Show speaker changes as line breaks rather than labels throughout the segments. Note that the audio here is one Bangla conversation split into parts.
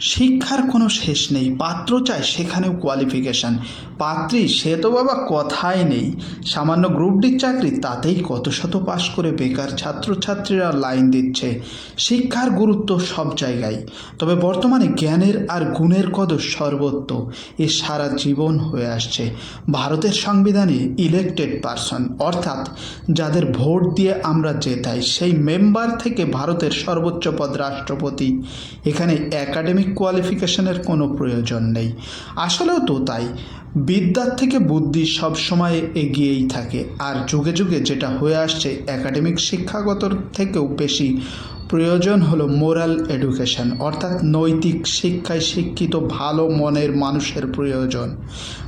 শিক্ষার কোনো শেষ নেই, পাত্র চায় সেখানেও কোয়ালিফিকেশান পাত্রী, সে তো বাবা কথাই নেই। সামান্য গ্রুপ ডির চাকরি, তাতেই কত শত পাশ করে বেকার ছাত্রছাত্রীরা লাইন দিচ্ছে। শিক্ষার গুরুত্ব সব জায়গায়। তবে বর্তমানে জ্ঞানের আর গুণের কদর সর্বত্র এ সারা জীবন হয়ে আসছে। ভারতের সংবিধানে ইলেকটেড পারসন অর্থাৎ যাদের ভোট দিয়ে আমরা জেতাই, সেই মেম্বার থেকে ভারতের সর্বোচ্চ পদ রাষ্ট্রপতি। এখানে একাডেমিক কোয়ালিফিকেশনের কোনো প্রয়োজন নেই। আসলেও তো তাই। বিদ্যার থেকে বুদ্ধি সবসময় এগিয়েই থাকে। আর যুগে যুগে যেটা হয়ে আসছে একাডেমিক শিক্ষাগতর থেকেও বেশি প্রয়োজন হলো মোরাল এডুকেশন, অর্থাৎ নৈতিক শিক্ষায় শিক্ষিত ভালো মনের মানুষের প্রয়োজন।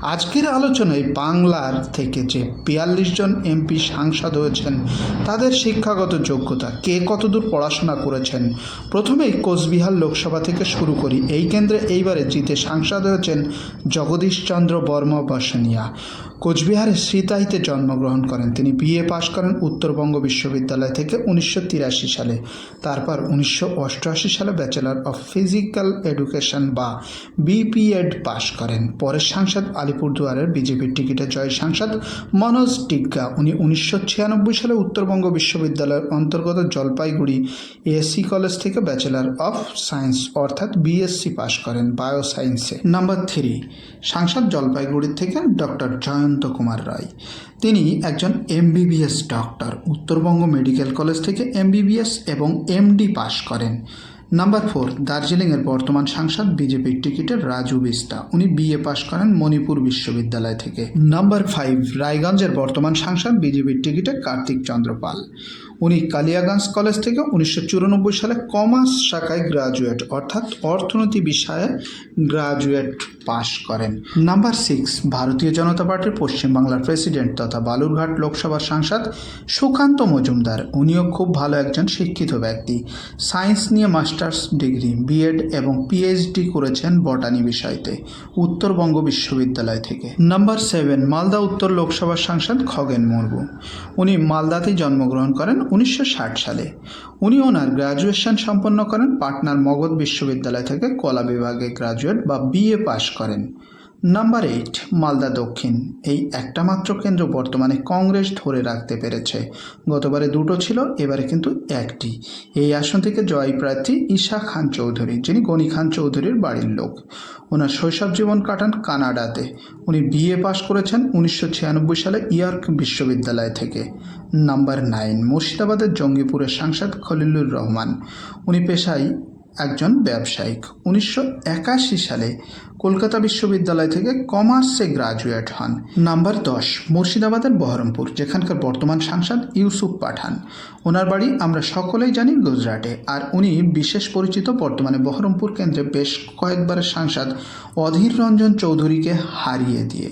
আজকের আলোচনায় বাংলার থেকে যে বিয়াল্লিশ জন এমপি সাংসদ হয়েছেন, তাদের শিক্ষাগত যোগ্যতা, কে কতদূর পড়াশোনা করেছেন, প্রথমেই কোচবিহার লোকসভা থেকে শুরু করি। এই কেন্দ্রে এইবারে জিতে সাংসদ হয়েছেন জগদীশচন্দ্র বর্মা বসনিয়া। কোচবিহারের শ্রীতাইতে জন্মগ্রহণ করেন। তিনি বিএ পাশ করেন উত্তরবঙ্গ বিশ্ববিদ্যালয় থেকে উনিশশো তিরাশি সালে। তারপর উনিশশো অষ্টআশি সালে ব্যাচেলর অফ ফিজিক্যাল এডুকেশন বা বিপিএড পাশ করেন। পরের সাংসদ আলিপুরদুয়ারের বিজেপির টিকিটে জয় সাংসদ মনোজ টিগ্গা। উনি উনিশশো ছিয়ানব্বই সালে উত্তরবঙ্গ বিশ্ববিদ্যালয়ের অন্তর্গত জলপাইগুড়ি এএসসি কলেজ থেকে ব্যাচেলর অফ সায়েন্স অর্থাৎ বিএসসি পাশ করেন বায়ো সায়েন্সে নাম্বার থ্রি সাংসদ জলপাইগুড়ি থেকে ডক্টর জয়ন্ত কুমার রায়। তিনি একজন MBBS doctor, Uttarbanga medical college থেকে এমবিবিএস এবং এমডি পাশ করেন। নাম্বার ফোর, দার্জিলিংয়ের বর্তমান সাংসদ, বিজেপির টিকিটের রাজু বিস্তা উনি বিএ পাশ করেন মণিপুর বিশ্ববিদ্যালয় থেকে। নাম্বার ফাইভ, রায়গঞ্জের বর্তমান সাংসদ, বিজেপির টিকিটে কার্তিক চন্দ্র পাল উনি কালিয়াগঞ্জ কলেজ থেকে উনিশশো চুরানব্বই সালে কমার্স শাখায় গ্রাজুয়েট, অর্থাৎ অর্থনীতি বিষয়ে গ্রাজুয়েট পাশ করেন। নাম্বার সিক্স, ভারতীয় জনতা পার্টির পশ্চিমবাংলার প্রেসিডেন্ট তথা বালুরঘাট লোকসভার সাংসদ সুকান্ত মজুমদার। উনিও খুব ভালো একজন শিক্ষিত ব্যক্তি। সায়েন্স নিয়ে মাস্টার্স ডিগ্রি, বিএড এবং পিএইচডি করেছেন বটানি বিষয়তে, উত্তরবঙ্গ বিশ্ববিদ্যালয় থেকে। নাম্বার সেভেন, মালদা উত্তর লোকসভার সাংসদ খগেন মুর্মু। উনি মালদাতেই জন্মগ্রহণ করেন উনিশশো ষাট সালে। উনি ওনার গ্র্যাজুয়েশন সম্পন্ন করেন পাটনার মগধ বিশ্ববিদ্যালয় থেকে কলা বিভাগে গ্রাজুয়েট বা বিএ পাশ করেন। নাম্বার এইট মালদা দক্ষিণ। এই একটা মাত্র কেন্দ্র বর্তমানে কংগ্রেস ধরে রাখতে পেরেছে। গতবারে দুটো ছিল, এবারে কিন্তু একটি। এই আসন থেকে জয় প্রার্থী ঈশা খান চৌধুরী, যিনি গনি খান চৌধুরীর বাড়ির লোক। ওনার শৈশব জীবন কাটান কানাডাতে। উনি বিএ পাশ করেছেন উনিশশো ছিয়ানব্বই সালে ইয়র্ক বিশ্ববিদ্যালয় থেকে। নাম্বার নাইন মুর্শিদাবাদের জঙ্গিপুরের সাংসদ খলিলুর রহমান। উনি পেশায় একজন ব্যবসায়িক। উনিশশো একাশি সালে কলকাতা বিশ্ববিদ্যালয় থেকে কমার্সে গ্রাজুয়েট হন। নাম্বার দশ, মুর্শিদাবাদের বহরমপুর, যেখানকার বর্তমান সাংসদ ইউসুফ পাঠান। ওনার বাড়ি আমরা সকলেই জানি গুজরাটে, আর উনি বিশেষ পরিচিত বর্তমানে বহরমপুর কেন্দ্রে বেশ কয়েকবারের সাংসদ অধীর রঞ্জন চৌধুরীকে হারিয়ে দিয়ে।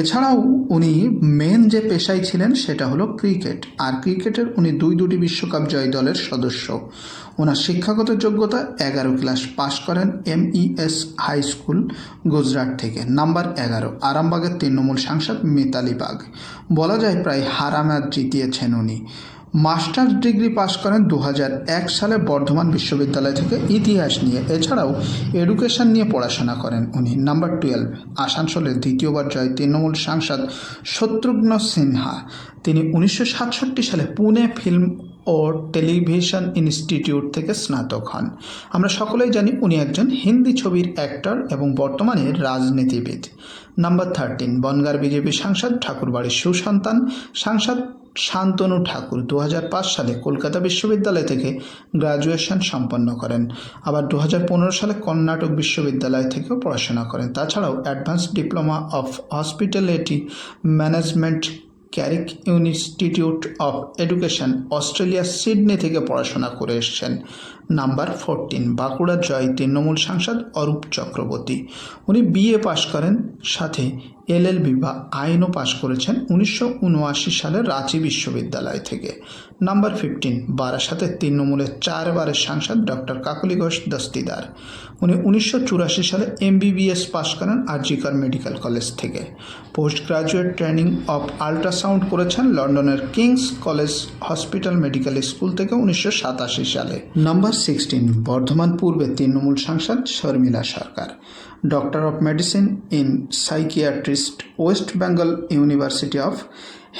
এছাড়াও উনি মেন যে পেশায় ছিলেন সেটা হলো ক্রিকেট আর ক্রিকেটের উনি দুই দুটি বিশ্বকাপ জয় দলের সদস্য। ওনার শিক্ষাগত যোগ্যতা এগারো ক্লাস পাশ করেন M MES high school Gujarat থেকে। নাম্বার এগারো, আরামবাগের তৃণমূল সাংসদ মিতালি বাগ। বলা যায় প্রায় হারামাত জিতিয়েছেন উনি। মাস্টার্স ডিগ্রি পাশ করেন দু এক সালে বর্ধমান বিশ্ববিদ্যালয় থেকে ইতিহাস নিয়ে। এছাড়াও এডুকেশন নিয়ে পড়াশোনা করেন উনি। নাম্বার টুয়েলভ, আসানসোলের দ্বিতীয়বার জয় তৃণমূল সাংসদ শত্রুঘ্ন সিনহা। তিনি উনিশশো সাতষট্টি সালে পুনে ফিল্ম ও টেলিভিশন ইনস্টিটিউট থেকে স্নাতক হন। আমরা সকলেই জানি উনি একজন হিন্দি ছবির অ্যাক্টর এবং বর্তমানে রাজনীতিবিদ। নাম্বার থার্টিন, বনগার বিজেপি সাংসদ, ঠাকুরবাড়ির সুসন্তান, সাংসদ শান্তনু ঠাকুর দু হাজার পাঁচ সালে কলকাতা বিশ্ববিদ্যালয় থেকে গ্রাজুয়েশন সম্পন্ন করেন। আবার দু হাজার পনেরো সালে কর্ণাটক বিশ্ববিদ্যালয় থেকেও পড়াশোনা করেন। তাছাড়াও advance diploma of hospitality management Carrick institute of education Australia Sydney থেকে পড়াশোনা করে এসছেন। নাম্বার ফোরটিন বাঁকুড়ার জয় তৃণমূল সাংসদ অরূপ চক্রবর্তী। উনি বিএ পাশ করেন, সাথে এলএলবি বা আইনও পাশ করেছেন উনিশশো উনআশি সালে রাঁচি বিশ্ববিদ্যালয় থেকে। নাম্বার ফিফটিন বারাসাতের তৃণমূলের চারবারের সাংসদ ডক্টর কাকলি ঘোষ দস্তিদার। উনি উনিশশো চুরাশি সালে এমবিবিএস পাশ করেন আরজিকর মেডিকেল কলেজ থেকে। Post graduate training of ultrasound করেছেন লন্ডনের King's college hospital medical school থেকে উনিশশো সাতাশি সালে। নাম্বার সিক্সটিন বর্ধমান পূর্বে তৃণমূল সাংসদ Sharmila Sarkar doctor of medicine in psychiatrist West Bengal university of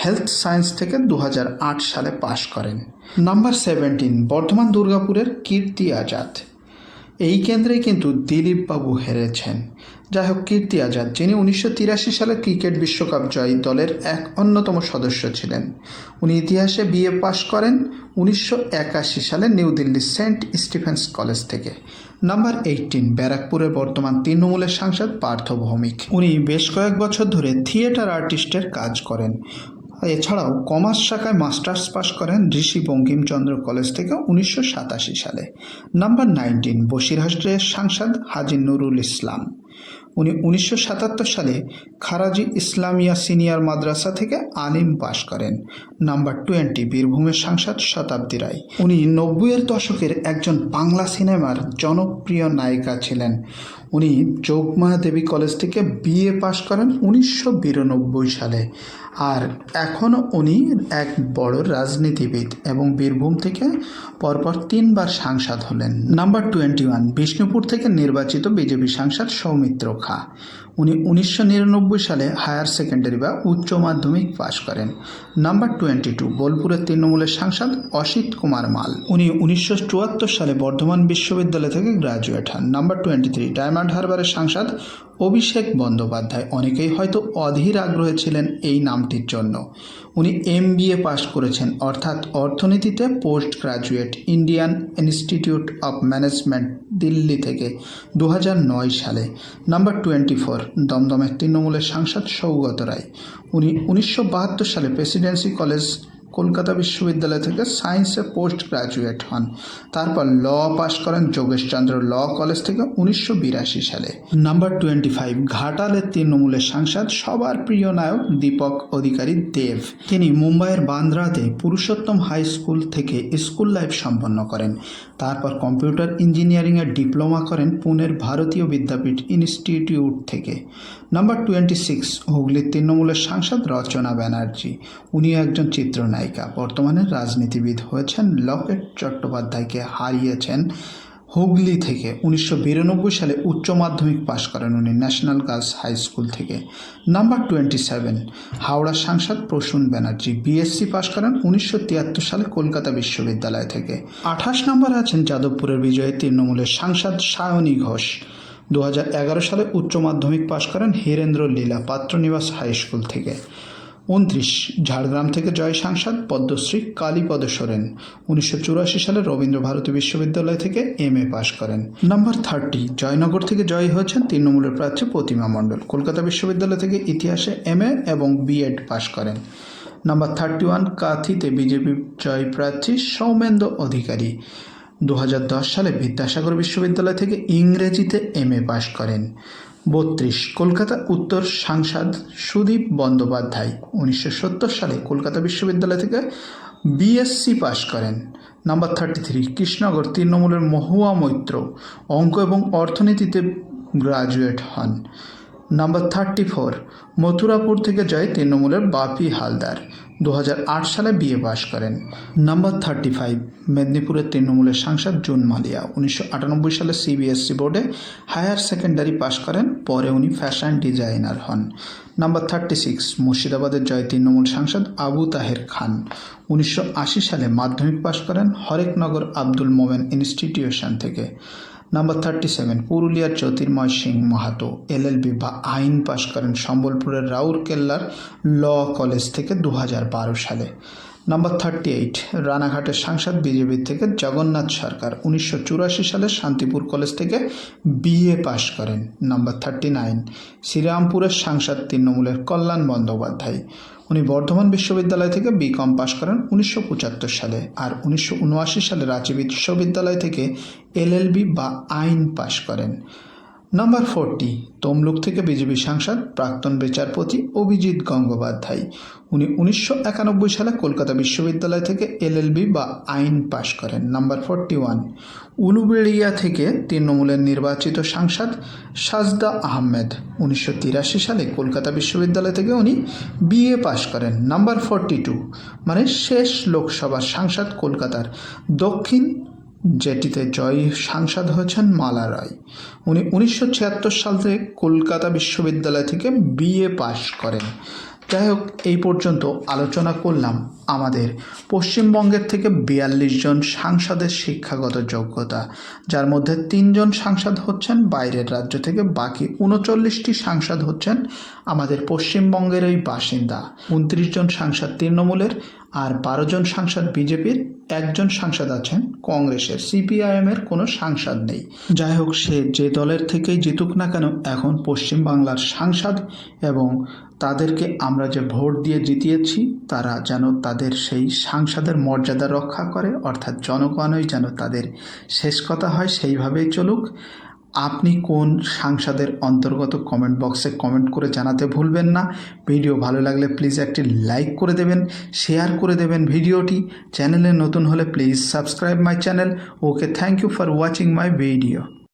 health science থেকে দু হাজার আট সালে পাশ করেন। নাম্বার সেভেন্টিন বর্ধমান দুর্গাপুরের কীর্তি আজাদ। এই কেন্দ্রেই কিন্তু দিলীপ বাবু হেরেছেন। যাই হোক কীর্তি আজাদ, যিনি উনিশশো তিরাশি সালে ক্রিকেট বিশ্বকাপ জয়ী দলের এক অন্যতম সদস্য ছিলেন। উনি ইতিহাসে বিএ পাশ করেন উনিশশো একাশি সালে New Delhi St Stephen's college থেকে। নাম্বার এইটিন, ব্যারাকপুরের বর্তমান তৃণমূলের সাংসদ পার্থ ভৌমিক। উনি বেশ কয়েক বছর ধরে থিয়েটার আর্টিস্টের কাজ করেন। এছাড়াও কমার্স শাখায় মাস্টার্স পাশ করেন ঋষি বঙ্কিমচন্দ্র কলেজ থেকে উনিশশো সাতাশি সালে। নাম্বার নাইনটিন, বসিরহাটের সাংসদ হাজি নুরুল ইসলাম। উনি উনিশশো সাতাত্তর সালে খারাজি ইসলামিয়া সিনিয়র মাদ্রাসা থেকে আলিম পাশ করেন। নাম্বার টোয়েন্টি, বীরভূমের সাংসদ শতাব্দী রায়। উনি নব্বইয়ের দশকের একজন বাংলা সিনেমার জনপ্রিয় নায়িকা ছিলেন। উনি যোগমায়া দেবী কলেজ থেকে বিএ পাশ করেন উনিশশো বিরানব্বই সালে। আর এখন উনি এক বড় রাজনীতিবিদ এবং বীরভূম থেকে পরপর তিনবার সাংসদ হলেন। নাম্বার টোয়েন্টি ওয়ান বিষ্ণুপুর থেকে নির্বাচিত বিজেপি সাংসদ সৌমিত্র খা। উনি উনিশশো নিরানব্বই সালে হায়ার সেকেন্ডারি বা উচ্চ মাধ্যমিক পাশ করেন। নাম্বার টোয়েন্টি টু, বোলপুরের তৃণমূলের সাংসদ অসিত কুমার মাল। উনি উনিশশো চুয়াত্তর সালে বর্ধমান বিশ্ববিদ্যালয় থেকে গ্রাজুয়েট হন। নাম্বার টোয়েন্টি থ্রি, ডায়মন্ড হারবারের সাংসদ অভিষেক বন্দ্যোপাধ্যায়। অনেকেই হয়তো অধীর আগ্রহে ছিলেন এই নামটির জন্য। উনি এম পাশ করেছেন, অর্থাৎ অর্থনীতিতে post graduate Indian institute of management, Delhi থেকে দু হাজার নয় সালে। নাম্বার টোয়েন্টি ফোর দমদমের তৃণমূলের সাংসদ সৌগত রায়। উনি উনিশশো বাহাত্তর সালে প্রেসিডেন্সি কলেজ কলকাতা বিশ্ববিদ্যালয় থেকে সায়েন্সে পোস্ট গ্রাজুয়েট হন। তারপর ল পাশ করেন যোগেশচন্দ্র ল কলেজ থেকে উনিশশো বিরাশি সালে। নাম্বার টোয়েন্টি ফাইভ ঘাটালের তৃণমূলের সাংসদ, সবার প্রিয় নায়ক দীপক অধিকারী দেব। তিনি মুম্বাইয়ের বান্দ্রাতে পুরুষোত্তম হাই স্কুল থেকে স্কুল লাইফ সম্পন্ন করেন। তারপর কম্পিউটার ইঞ্জিনিয়ারিংয়ের ডিপ্লোমা করেন পুনের ভারতীয় বিদ্যাপীঠ ইনস্টিটিউট থেকে। নাম্বার টোয়েন্টি সিক্স হুগলির তৃণমূলের সাংসদ রচনা ব্যানার্জি। উনি একজন চিত্রনায়িকা। বর্তমানে রাজনীতিবিদ হয়েছেন লকেট চট্টোপাধ্যায়কে হারিয়েছেন হুগলি থেকে। উনিশশো বিরানব্বই সালে উচ্চ মাধ্যমিক পাশ করেন উনি ন্যাশনাল গার্লস হাই স্কুল থেকে। নাম্বার টোয়েন্টি সেভেন, হাওড়া সাংসদ প্রসূন ব্যানার্জি, বিএসসি পাশ করেন উনিশশো তিয়াত্তর সালে কলকাতা বিশ্ববিদ্যালয় থেকে। আঠাশ নম্বর আছেন যাদবপুরের বিজয়ী তৃণমূলের সাংসদ সায়নী ঘোষ। দু হাজার এগারো সালে উচ্চ মাধ্যমিক পাশ করেন হীরেন্দ্র লীলা পাত্রনিবাস হাই স্কুল থেকে। উনত্রিশ, ঝাড়গ্রাম থেকে জয় সাংসদ পদ্মশ্রী কালীপদ সোরেন উনিশশো চুরাশি সালে রবীন্দ্র ভারতী বিশ্ববিদ্যালয় থেকে এম এ পাশ করেন। নাম্বার থার্টি জয়নগর থেকে জয়ী হয়েছেন তৃণমূলের প্রার্থী প্রতিমা মণ্ডল। কলকাতা বিশ্ববিদ্যালয় থেকে ইতিহাসে এম এ এবং বিএড পাশ করেন। নাম্বার থার্টি ওয়ান কাথিতে বিজেপি জয় প্রার্থী সৌমেন্দ্র অধিকারী। দু হাজার দশ সালে বিদ্যাসাগর বিশ্ববিদ্যালয় থেকে ইংরেজিতে এম এ পাশ করেন। বত্রিশ, কলকাতা উত্তর সাংসদ সুদীপ বন্দ্যোপাধ্যায় উনিশশো সত্তর সালে কলকাতা বিশ্ববিদ্যালয় থেকে বিএসসি পাশ করেন। নাম্বার থার্টি থ্রি কৃষ্ণনগর, তৃণমূলের মহুয়া মৈত্র, অঙ্ক এবং অর্থনীতিতে গ্রাজুয়েট হন। নাম্বার থার্টি ফোর মথুরাপুর থেকে জয় তৃণমূলের বাপি হালদার দু হাজার আট সালে বিএ পাশ করেন। নাম্বার থার্টি ফাইভ মেদিনীপুরের তৃণমূলের সাংসদ জুন মালিয়া, উনিশশো আটানব্বই সালে সিবিএসসি বোর্ডে হায়ার সেকেন্ডারি পাশ করেন, পরে উনি ফ্যাশন ডিজাইনার হন। নাম্বার থার্টি সিক্স মুর্শিদাবাদের জয় তৃণমূল সাংসদ আবু তাহের খান, উনিশশো আশি সালে মাধ্যমিক পাশ করেন হরেকনগর আব্দুল মোমেন ইনস্টিটিউশন থেকে। নাম্বার থার্টি সেভেন পুরুলিয়ার জ্যোতির্ময় সিং মাহাতো এলএলবি বা আইন পাশ করেন সম্বলপুরের রাউরকেল্লার ল কলেজ থেকে দু সালে। নাম্বার থার্টি এইট রানাঘাটের সাংসদ বিজেপি থেকে জগন্নাথ সরকার উনিশশো চুরাশি সালে শান্তিপুর কলেজ থেকে বিএ পাশ করেন। নাম্বার থার্টি নাইন শ্রীরামপুরের সাংসদ তৃণমূলের কল্যাণ বন্দ্যোপাধ্যায়। উনি বর্ধমান বিশ্ববিদ্যালয় থেকে বিকম পাশ করেন উনিশশো পঁচাত্তর সালে আর উনিশশো উনআশি সালে রাঁচি বিশ্ববিদ্যালয় থেকে এলএলবি বা আইন পাশ করেন। নাম্বার ফোরটি তমলুক থেকে বিজেপি সাংসদ, প্রাক্তন বিচারপতি অভিজিৎ গঙ্গোপাধ্যায়। উনি উনিশশো একানব্বই সালে কলকাতা বিশ্ববিদ্যালয় থেকে এলএলবি বা আইন পাশ করেন। নাম্বার ফোরটি ওয়ান উলুবেড়িয়া থেকে তৃণমূলের নির্বাচিত সাংসদ সাজদা আহমেদ। উনিশশো তিরাশি সালে কলকাতা বিশ্ববিদ্যালয় থেকে উনি বিএ পাশ করেন। নাম্বার ফোরটি টু মানে শেষ লোকসভার সাংসদ কলকাতার দক্ষিণ যেটিতে জয়ী সাংসদ হয়েছেন মালা রায়। উনি উনিশশো ছিয়াত্তর সাল থেকে কলকাতা বিশ্ববিদ্যালয় থেকে বিএ পাশ করেন। যাই হোক, এই পর্যন্ত আলোচনা করলাম। আমাদের পশ্চিমবঙ্গের থেকে বিয়াল্লিশ জন সাংসদের শিক্ষাগত যোগ্যতা, যার মধ্যে তিনজন সাংসদ হচ্ছেন বাইরের রাজ্য থেকে, বাকি উনচল্লিশটি সাংসদ হচ্ছেন আমাদের পশ্চিমবঙ্গেরই বাসিন্দা। উনত্রিশ জন সাংসদ তৃণমূলের আর বারো জন সাংসদ বিজেপির, একজন সাংসদ আছেন কংগ্রেসের, সিপিআইএমের কোনো সাংসদ নেই। যাই হোক, সে যে দলের থেকেই জিতুক না কেন, এখন পশ্চিমবাংলার সাংসদ এবং তাদেরকে আমরা যে ভোট দিয়ে জিতিয়েছি, তারা যেন তাদের সেই সাংসদের মর্যাদা রক্ষা করে, অর্থাৎ জনগণই যেন তাদের শেষ কথা হয় সেইভাবেই চলুক। আপনি কোন সাংসদের অন্তর্গত কমেন্ট বক্সে কমেন্ট করে জানাতে ভুলবেন না। ভিডিও ভালো লাগলে প্লিজ একটি লাইক করে দেবেন শেয়ার করে দেবেন ভিডিওটি। চ্যানেলে নতুন হলে please subscribe my channel okay thank you for watching my video